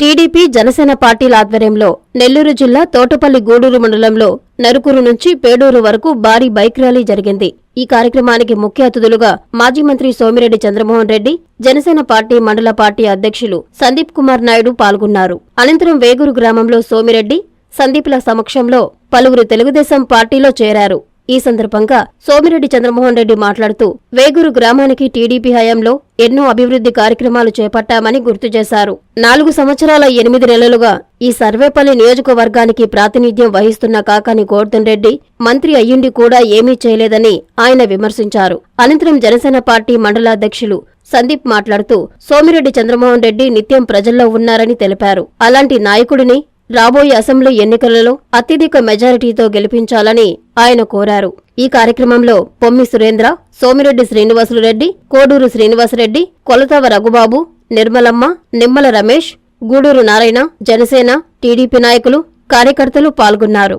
TDP Janasena పార్టీల ఆధ్వర్యంలో నెల్లూరు జిల్లా తోటపల్లి గూడూరు మండలంలో నరుకూరు నుంచి పేడూరు వరకు భారీ బైక్ ర్యాలీ జరిగింది. ఈ కార్యక్రమానికి ముఖ్య అతిథులుగా మాజీ మంత్రి సోమిరెడ్డి చంద్రమోహన్ రెడ్డి జనసేన పార్టీ మండల పార్టీ అధ్యక్షులు సందీప్ కుమార్ నాయుడు పాల్గొన్నారు. అనంతరం వేగూరు గ్రామంలో సోమిరెడ్డి సందీప్ల సమక్షంలో పలువురు తెలుగుదేశం పార్టీలో చేరారు. ఈ సందర్భంగా సోమిరెడ్డి చంద్రమోహన్ రెడ్డి మాట్లాడుతూ వేగూరు గ్రామానికి టీడీపీ హయాంలో ఎన్నో అభివృద్ధి కార్యక్రమాలు చేపట్టామని గుర్తు చేశారు. నాలుగు సంవత్సరాల ఎనిమిది నెలలుగా ఈ సర్వేపల్లి నియోజకవర్గానికి ప్రాతినిధ్యం వహిస్తున్న కాకాని గోర్ధన్ రెడ్డి మంత్రి అయ్యుండి కూడా ఏమీ చేయలేదని ఆయన విమర్శించారు. అనంతరం జనసేన పార్టీ మండలాధ్యక్షులు సందీప్ మాట్లాడుతూ సోమిరెడ్డి చంద్రమోహన్ రెడ్డి నిత్యం ప్రజల్లో ఉన్నారని తెలిపారు. అలాంటి నాయకుడిని రాబోయే అసెంబ్లీ ఎన్నికలలో అత్యధిక మెజారిటీతో గెలిపించాలని ఆయన కోరారు. ఈ కార్యక్రమంలో పొమ్మి సురేంద్ర సోమిరెడ్డి శ్రీనివాసులు రెడ్డి కోడూరు శ్రీనివాసరెడ్డి కొలతవ రఘుబాబు నిర్మలమ్మ నిమ్మల రమేష్ గూడూరు నారాయణ జనసేన టీడీపీ నాయకులు కార్యకర్తలు పాల్గొన్నారు.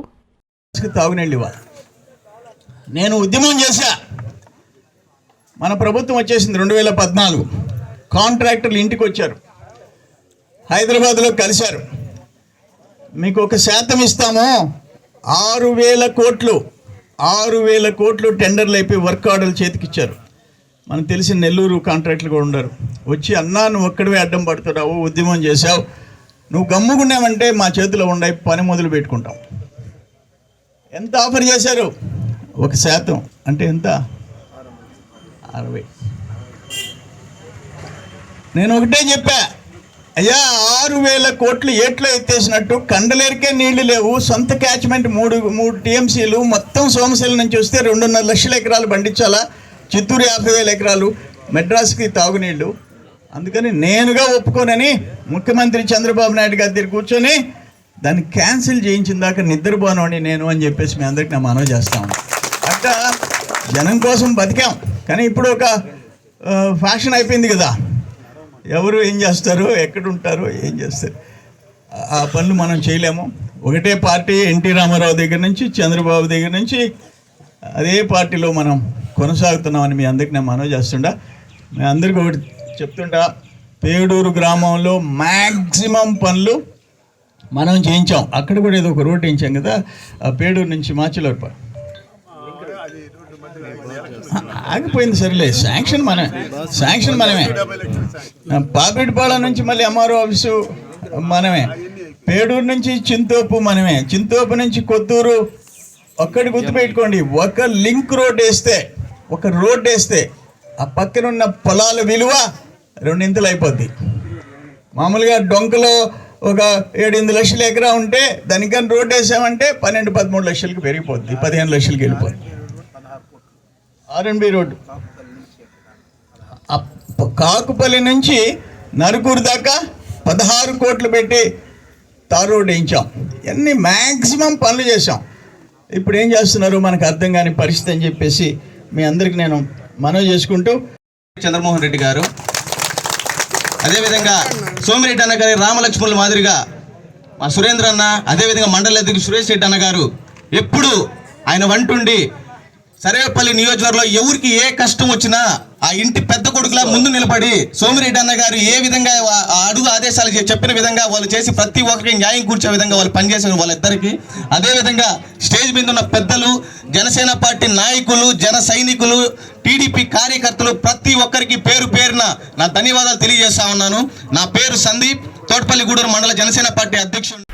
నేను ఉద్యమం చేశా. మన ప్రభుత్వం వచ్చేసింది రెండు వేల పద్నాలుగు. కాంట్రాక్టర్లు ఇంటికి వచ్చారు హైదరాబాద్లో కలిశారు. మీకు ఒక శాతం ఇస్తాము. ఆరు వేల కోట్లు ఆరు వేల కోట్లు టెండర్లు అయిపోయి వర్క్ ఆర్డర్లు చేతికిచ్చారు. మనకు తెలిసిన నెల్లూరు కాంట్రాక్టులు కూడా ఉండరు. వచ్చి అన్నా నువ్వు ఒక్కడివే అడ్డం పడుతున్నావు ఉద్యమం చేసావు నువ్వు గమ్ముకున్నావంటే మా చేతిలో ఉండే పని మొదలు పెట్టుకుంటాం. ఎంత ఆఫర్ చేశారు? ఒక శాతం. అంటే ఎంత? అరవై. నేను ఒకటే చెప్పా. అయ్యా ఆరు వేల కోట్లు ఏట్లో ఎత్తేసినట్టు కండలేరికే నీళ్ళు లేవు సొంత క్యాచ్మెంట్ మూడు మూడు టీఎంసీలు మొత్తం సోమశీల నుంచి వస్తే రెండున్నర లక్షల ఎకరాలు పండించాలా? చిత్తూరు యాభై వేల ఎకరాలు మెడ్రాస్కి తాగునీళ్ళు అందుకని నేనుగా ఒప్పుకోనని ముఖ్యమంత్రి చంద్రబాబు నాయుడు గారి దగ్గర కూర్చొని దాన్ని క్యాన్సిల్ చేయించిన దాకా నిద్రపోనని నేను అని చెప్పేసి మీ అందరికి నా మనవి చేస్తాను అట్లా జనం కోసం బతికాం. కానీ ఇప్పుడు ఒక ఫ్యాషన్ అయిపోయింది కదా. ఎవరు ఏం చేస్తారు ఎక్కడుంటారు ఏం చేస్తారు. ఆ- పనులు మనం చేయలేము. ఒకటే పార్టీ ఎన్టీ రామారావు దగ్గర నుంచి చంద్రబాబు దగ్గర నుంచి అదే పార్టీలో మనం కొనసాగుతున్నామని మీ అందరికి నేను మనవి చేస్తుండా. మీ అందరికీ ఒకటి చెప్తుంటా పేడూరు గ్రామంలో మ్యాక్సిమం పనులు మనం చేయించాం. అక్కడ కూడా ఏదో ఒక రోడ్ వేయించాం కదా ఆ పేడూరు నుంచి మాచిలోర్ప. ఆగిపోయింది సరేలే. శాంక్షన్ మనమే. శాంక్షన్ మనమే. పాపిడిపాళెం నుంచి మళ్ళీ ఎంఆర్ఓ ఆఫీసు మనమే. పేడూరు నుంచి చింతోపు మనమే. చింతోపు నుంచి కొత్తూరు ఒక్కటి గుర్తుపెట్టుకోండి. ఒక లింక్ రోడ్ వేస్తే ఒక రోడ్ వేస్తే ఆ పక్కన ఉన్న పొలాల విలువ రెండింతలు అయిపోద్ది. మామూలుగా డొంకలో ఒక ఏడెనిమిది లక్షల ఎకరా ఉంటే దానికని రోడ్ వేసామంటే పన్నెండు పదమూడు లక్షలకి పెరిగిపోద్ది. పదిహేను లక్షలకి వెళ్ళిపోద్ది. R&B road. కాకుపల్లి నుంచి నరుకూరు దాకా పదహారు కోట్లు పెట్టి తార్ రోడ్ వేయించాం. ఇవన్నీ మ్యాక్సిమం పనులు చేసాం ఇప్పుడు ఏం చేస్తున్నారు? మనకు అర్థం కాని పరిస్థితి అని చెప్పేసి మీ అందరికి నేను మనవి చేసుకుంటూ చంద్రమోహన్ రెడ్డి గారు అదేవిధంగా సోమిరెడ్డి అన్న గారి రామలక్ష్మణుల మాదిరిగా మా సురేంద్ర అన్న అదేవిధంగా మండల అధ్యక్షుడు సురేష్ రెడ్డి అన్న గారు ఎప్పుడు ఆయన వంటుండి సరేపల్లి నియోజకవర్గంలో ఎవరికి ఏ కష్టం వచ్చినా ఆ ఇంటి పెద్ద కొడుకులా ముందు నిలబడి సోమిరెడ్డి అన్న గారు ఏ విధంగా ఆ- అడుగు ఆదేశాలు చెప్పిన విధంగా వాళ్ళు చేసి ప్రతి ఒక్కరికి న్యాయం కూర్చే విధంగా వాళ్ళు పనిచేసారు వాళ్ళిద్దరికి. అదేవిధంగా స్టేజ్ మీద ఉన్న పెద్దలు జనసేన పార్టీ నాయకులు జన సైనికులు టీడీపీ కార్యకర్తలు ప్రతి ఒక్కరికి పేరు పేరున నా ధన్యవాదాలు తెలియజేస్తా ఉన్నాను. నా పేరు సందీప్ తోటపల్లి గూడూరు మండల జనసేన పార్టీ అధ్యక్షుడు.